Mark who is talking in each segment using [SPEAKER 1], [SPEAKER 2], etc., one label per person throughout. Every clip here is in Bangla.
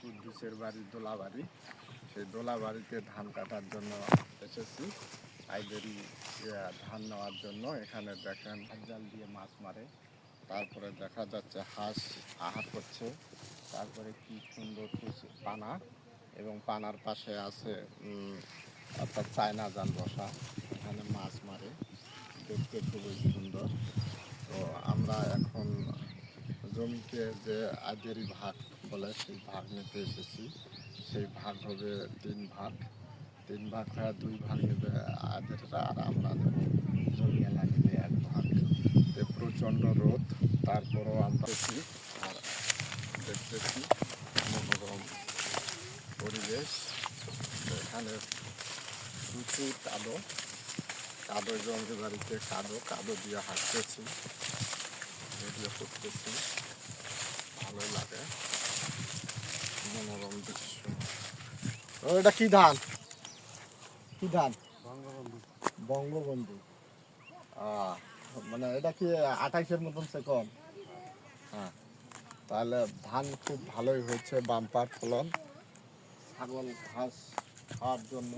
[SPEAKER 1] কুদ্দুসের বাড়ি, দোলাবাড়ি। সেই দোলাবাড়িতে ধান কাটার জন্য এসেছি। আইদেরই ধান নেওয়ার জন্য। এখানে দেখেন জাল দিয়ে মাছ মারে। তারপরে দেখা যাচ্ছে হাঁস আহার করছে। তারপরে কি সুন্দর পানা। এবং পানার পাশে আছে অর্থাৎ চায়না জাল বসা। এখানে মাছ মারে। দেখতে খুবই সুন্দর। তো আমরা এখন জমিকে যে আদেরই ভাগ বলে সেই ভাগ নিতে এসেছি। সেই ভাগ হবে তিন ভাগ। তিন ভাগ হয়ে দুই ভাগ নেবে আর আমরা নেব জমিয়ালা নেবে এক ভাগ। তে প্রচণ্ড রোদ, তারপরও আমরা আর দেখতেছি মনোরম পরিবেশ। এখানে প্রচুর কাদো। কাদো জমি বাড়িতে কাদো কাদো দিয়ে হাঁটতেছি করতেছি। ভালো লাগে। এটা কি ধান? কি ধান?
[SPEAKER 2] বঙ্গবন্ধু।
[SPEAKER 1] বঙ্গবন্ধু মানে এটা কি আঠাইশের মতন সেকন্ড হ্যাঁ তাহলে ধান খুব ভালোই হয়েছে, বাম্পার ফলন। ছাগল ঘাস খাওয়ার জন্য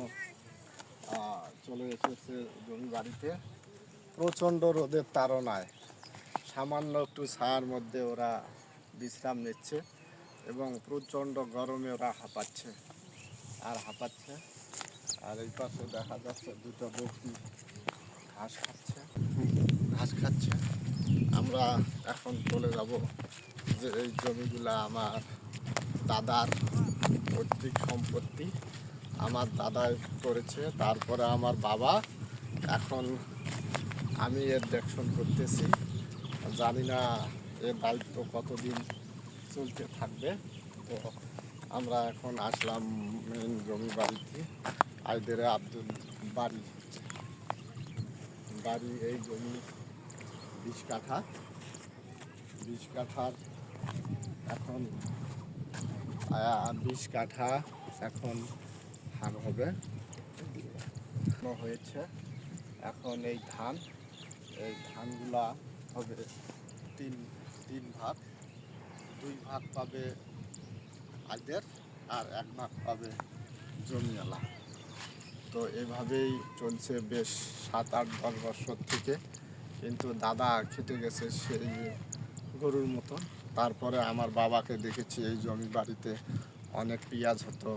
[SPEAKER 1] চলে এসেছে জমি বাড়িতে। প্রচণ্ড রোদের তাড়নায়। সামান্য একটু ছায়ার মধ্যে ওরা বিশ্রাম নিচ্ছে। এবং প্রচণ্ড গরমে ওরা হাঁপাচ্ছে। আর হাঁপাচ্ছে। আর এই পাশে দেখা যাচ্ছে দুটো বকরি ঘাস খাচ্ছে। ঘাস খাচ্ছে। আমরা এখন চলে যাব যে এই জমিগুলা আমার দাদার পৈতৃক সম্পত্তি আমার দাদাই করেছে। তারপরে আমার বাবা। এখন আমি এর দেখশন করতেছি। জানি না এর দায়িত্ব কতদিন চলতে থাকবে। তো আমরা এখন আসলাম মেন জমি বাড়িতে, আইদের আব্দুল বাড়ি। বাড়ি এই জমি বিশ কাঠা। বিশ কাঠার এখন বিশ কাঠা এখন ধান হবে। হয়েছে। এখন এই ধান, এই ধানগুলা হবে তিন তিন ভাগ। দুই ভাগ পাবে আদের আর এক ভাগ পাবে জমিওয়ালা। তো এভাবেই চলছে বেশ সাত আট, দশ বছর থেকে। কিন্তু দাদা খেটে গেছে সেই গরুর মতো তারপরে আমার বাবাকে দেখেছি এই জমি বাড়িতে অনেক পেঁয়াজ হতো,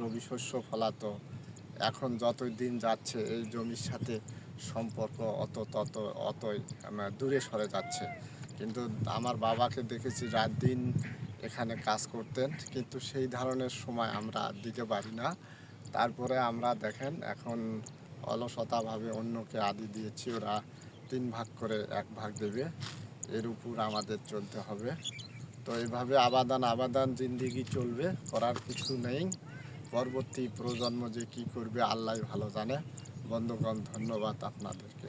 [SPEAKER 1] রবি শস্য ফলাতো। এখন যতই দিন যাচ্ছে এই জমির সাথে সম্পর্ক অত তত অতই দূরে সরে যাচ্ছে। কিন্তু আমার বাবাকে দেখেছি রাত দিন এখানে কাজ করতেন, কিন্তু সেই ধরনের সময় আমরা দিতে পারি না। তারপরে আমরা দেখেন এখন অলসতাভাবে অন্যকে আদি দিয়েছি, ওরা তিন ভাগ করে এক ভাগ দেবে, এর উপর আমাদের চলতে হবে। তো এইভাবে আবাদান আবাদান জিন্দিগি চলবে, করার কিছু নেই। পরবর্তী প্রজন্ম যে কি করবে আল্লাহ ভালো জানে। বন্ধুগণ, ধন্যবাদ আপনাদেরকে।